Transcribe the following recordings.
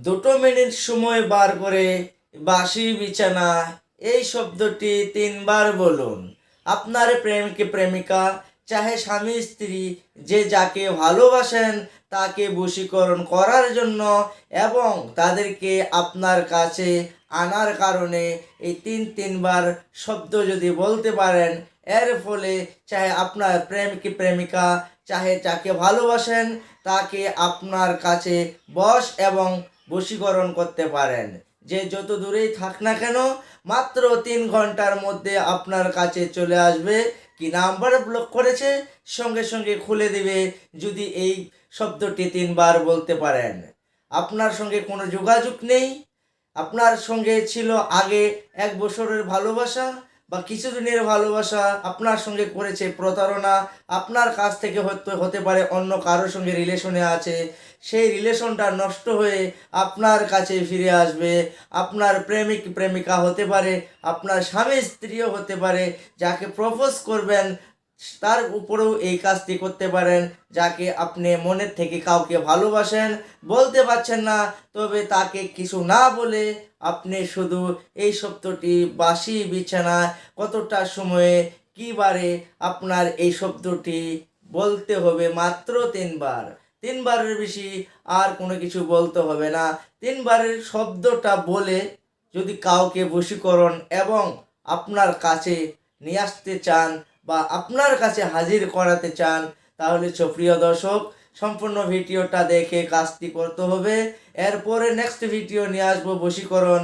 দুটো মিনিট সময় বার করে বাসি বিছানা, এই শব্দটি তিনবার বলুন। আপনার প্রেমকে প্রেমিকা, চাহে স্বামী স্ত্রী, যে যাকে ভালোবাসেন, তাকে বশীকরণ করার জন্য এবং তাদেরকে আপনার কাছে আনার কারণে এই তিন তিনবার শব্দ যদি বলতে পারেন, এর ফলে চাহে আপনার প্রেমকে প্রেমিকা, চাহে যাকে ভালোবাসেন, তাকে আপনার কাছে বস এবং বশীকরণ করতে পারেন। যে যত দূরেই থাক না কেন, মাত্র তিন ঘণ্টার মধ্যে আপনার কাছে চলে আসবে। কি নাম্বার ব্লক করেছে? সঙ্গে সঙ্গে খুলে দিবে, যদি এই শব্দটি তিনবার বলতে পারেন। আপনার সঙ্গে কোনো যোগাযোগ নেই। আপনার সঙ্গে ছিল আগে এক বছরের ভালোবাসা বা কিছুদিনের ভালোবাসা আপনার সঙ্গে করেছে প্রতারণা, আপনার কাছ থেকে হয়তো হতে পারে অন্য কারোর সঙ্গে রিলেশনে আছে, সেই রিলেশনটা নষ্ট হয়ে আপনার কাছে ফিরে আসবে, আপনার প্রেমিক, প্রেমিকা হতে পারে, আপনার স্বামী স্ত্রীও হতে পারে, যাকে প্রপোজ করবেন তার উপরেও এই কাজটি করতে পারেন, যাকে আপনি মনের থেকে কাউকে ভালোবাসেন, বলতে পারছেন না, তবে তাকে কিছু না বলে আপনি শুধু এই শব্দটি বাসি বিছানায় কতটা সময়ে কিবারে আপনার এই শব্দটি বলতে হবে মাত্র তিনবার। তিনবারের বেশি আর কোনো কিছু বলতে হবে না। তিনবারের শব্দটা বলে যদি কাউকে বশীকরণ এবং আপনার কাছে নিয়ে আসতে চান বা আপনার কাছে হাজির করাতে চান, তাহলে সুপ্রিয় দর্শক, সম্পূর্ণ ভিডিওটা দেখে কাজটি করতে হবে। এরপরে নেক্সট ভিডিও নিয়ে আসব বশীকরণ,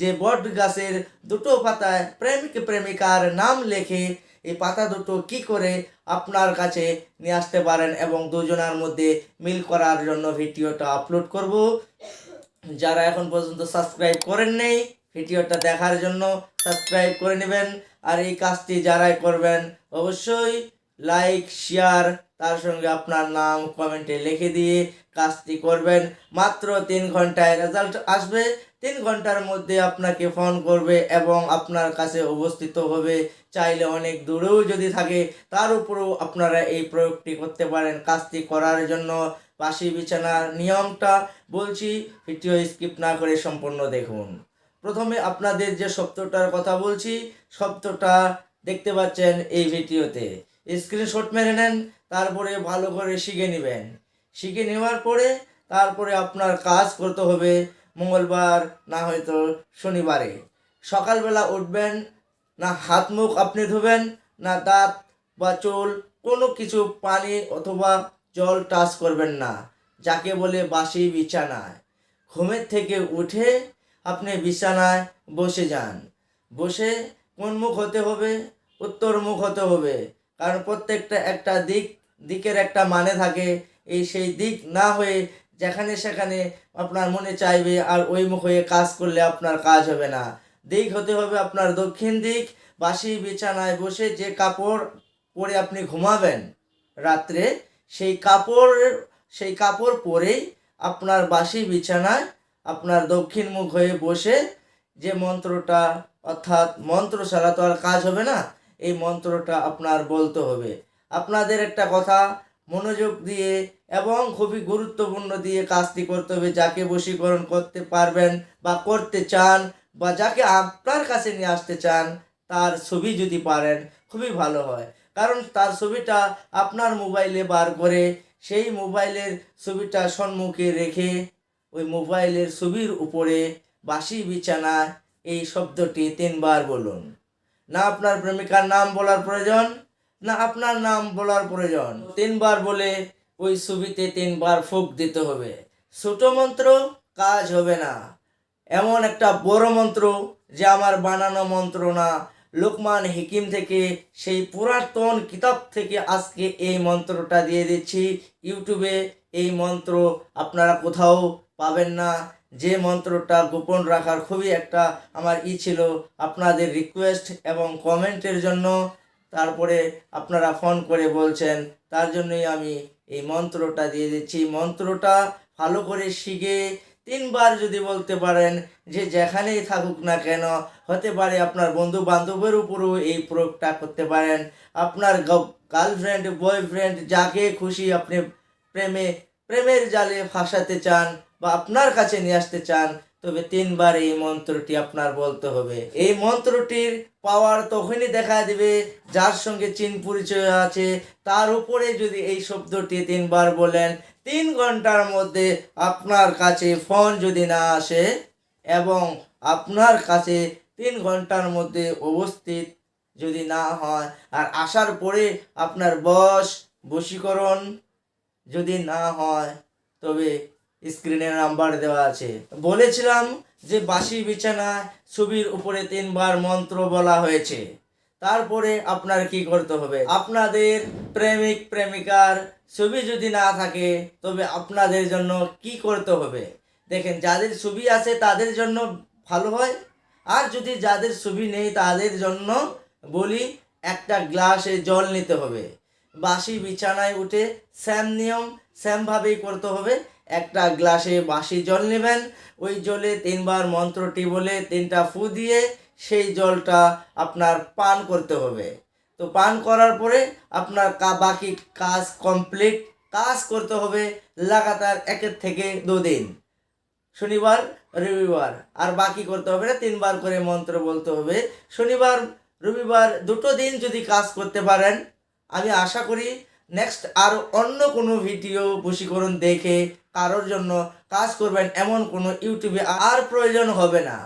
যে বট গাছের দুটো পাতায় প্রেমিক প্রেমিকার নাম লেখে, এই পাতা দুটো কি করে আপনার কাছে নিয়ে আসতে পারেন এবং দুজনের মধ্যে মিল করার জন্য ভিডিওটা আপলোড করব। যারা এখন পর্যন্ত সাবস্ক্রাইব করেন নেই, ভিডিওটা দেখার জন্য সাবস্ক্রাইব করে নেবেন। আর এই কাজটি যারাই করবেন অবশ্যই লাইক শেয়ার তার সঙ্গে আপনার নাম কমেন্টে লিখে দিয়ে কাজটি করবেন। মাত্র তিন ঘন্টায় রেজাল্ট আসবে। তিন ঘণ্টার মধ্যে আপনাকে ফোন করবে এবং আপনার কাছে উপস্থিত হবে। চাইলে অনেক দূরেও যদি থাকে, তার উপরেও আপনারা এই প্রয়োগটি করতে পারেন কাজটি করার জন্য। বাসি বিছানার নিয়মটা বলছি ভিডিও স্কিপ না করে সম্পূর্ণ দেখুন। প্রথমে আপনাদের যে শব্দটার কথা বলছি, শব্দটা দেখতে পাচ্ছেন এই ভিডিওতে। স্ক্রিনশট মেরে নেন, তারপরে ভালো করে শিখে নেবেন। শিখে নেওয়ার পরে তারপরে আপনার কাজ করতে হবে মঙ্গলবার, না হয়তো শনিবারে। সকালবেলা উঠবেন, না হাত মুখ আপনি ধুবেন, না দাঁত বা চুল, কোনো কিছু পানি অথবা জল টাচ করবেন না, যাকে বলে বাসি বিছানায়। ঘুমের থেকে উঠে আপনি বিছানায় বসে যান। বসে কোন মুখ হতে হবে? উত্তর মুখ হতে হবে। কারণ প্রত্যেকটা একটা দিক, দিকের একটা মানে থাকে। এই সেই দিক না হয়ে যেখানে সেখানে আপনার মনে চাইবে আর ওই মুখ হয়ে কাজ করলে আপনার কাজ হবে না। দিক হতে হবে আপনার দক্ষিণ দিক। বাসি বিছানায় বসে যে কাপড় পরে আপনি ঘুমাবেন রাত্রে, সেই কাপড় সেই কাপড় পরেই আপনার বাসি বিছানায় আপনার দক্ষিণ মুখ হয়ে বসে যে মন্ত্রটা, অর্থাৎ মন্ত্র ছাড়া তো আর কাজ হবে না, এই মন্ত্রটা আপনার বলতে হবে। আপনাদের একটা কথা, মনোযোগ দিয়ে এবং খুবই গুরুত্বপূর্ণ দিয়ে কাজটি করতে হবে, যাকে বশীকরণ করতে পারবেন বা করতে চান বা যাকে আপনার কাছে নিয়ে আসতে চান, তার ছবি যদি পারেন, খুবই ভালো হয়। কারণ তার ছবিটা আপনার মোবাইলে বার করে, সেই মোবাইলের ছবিটা সম্মুখে রেখে, ওই মোবাইলের ছবির উপরে বাসি বিছানায় এই শব্দটি তিনবার বলুন। না আপনার প্রেমিকার নাম বলার প্রয়োজন, না আপনার নাম বলার প্রয়োজন। তিনবার বলে ওই ছবিতে তিনবার ফুক দিতে হবে। ছোট মন্ত্র কাজ হবে না। এমন একটা বড় মন্ত্র যে আমার বানানো মন্ত্র না। লোকমান হিকিম থেকে সেই পুরাতন কিতাব থেকে আজকে এই মন্ত্রটা দিয়ে দিচ্ছি। ইউটিউবে এই মন্ত্র আপনারা কোথাও পাবেন না। যে মন্ত্রটা গোপন রাখার খুবই একটা আমার ই ছিল, আপনাদের রিকোয়েস্ট এবং কমেন্টের জন্য। তারপরে আপনারা ফোন করে বলছেন, তার জন্যই আমি এই মন্ত্রটা দিয়ে দিচ্ছি। মন্ত্রটা ভালো করে শিখে তিনবার যদি বলতে পারেন যে যেখানেই থাকুক না কেন, হতে পারে আপনার বন্ধু বান্ধবের উপরেও এই প্রয়োগটা করতে পারেন। আপনার গার্লফ্রেন্ড বয়ফ্রেন্ড যাকে খুশি আপনি প্রেমে, প্রেমের জালে ফাঁসাতে চান বা আপনার কাছে নিয়ে আসতে চান, তবে তিনবার এই মন্ত্রটি আপনার বলতে হবে। এই মন্ত্রটির পাওয়ার তখনই দেখা দিবে, যার সঙ্গে চিন পরিচয় আছে। তার উপরে যদি এই শব্দটি তিনবার বলেন, তিন ঘণ্টার মধ্যে আপনার কাছে ফোন যদি না আসে এবং আপনার কাছে তিন ঘণ্টার মধ্যে অবস্থিত যদি না হয়, আর আসার পরে আপনার বস, বশীকরণ যদি না হয়, তবে স্ক্রিনে নাম্বার দেওয়া আছে। বলেছিলাম যে বাসি বিছানায় ছবির উপরে তিনবার মন্ত্র বলা হয়েছে। তারপরে আপনার কি করতে হবে? আপনাদের প্রেমিক, প্রেমিকার ছবি যদি না থাকে, তবে আপনাদের জন্য কি করতে হবে? দেখেন, যাদের ছবি আছে তাদের জন্য ভালো হয়। আর যদি যাদের ছবি নেই তাদের জন্য বলি, একটা গ্লাসে জল নিতে হবে। বাসি বিছানায় উঠে স্যাম নিয়ম স্যামভাবেই করতে হবে। একটা গ্লাসে বাসি জল নেবেন, ওই জলে তিনবার মন্ত্রটি বলে তিনটা ফু দিয়ে সেই জলটা আপনার পান করতে হবে। তো পান করার পরে আপনার বাকি কাজ কমপ্লিট, কাজ করতে হবে লাগাতার একের থেকে দুদিন। শনিবার, রবিবার, আর বাকি করতে হবে না, তিনবার করে মন্ত্র বলতে হবে। শনিবার, রবিবার দুটো দিন যদি কাজ করতে পারেন, আমি আশা করি নেক্সট আর অন্য কোনো ভিডিও বশীকরণ দেখে কারোর জন্য কাজ করবেন এমন কোনো ইউটিউবে আর প্রয়োজন হবে না।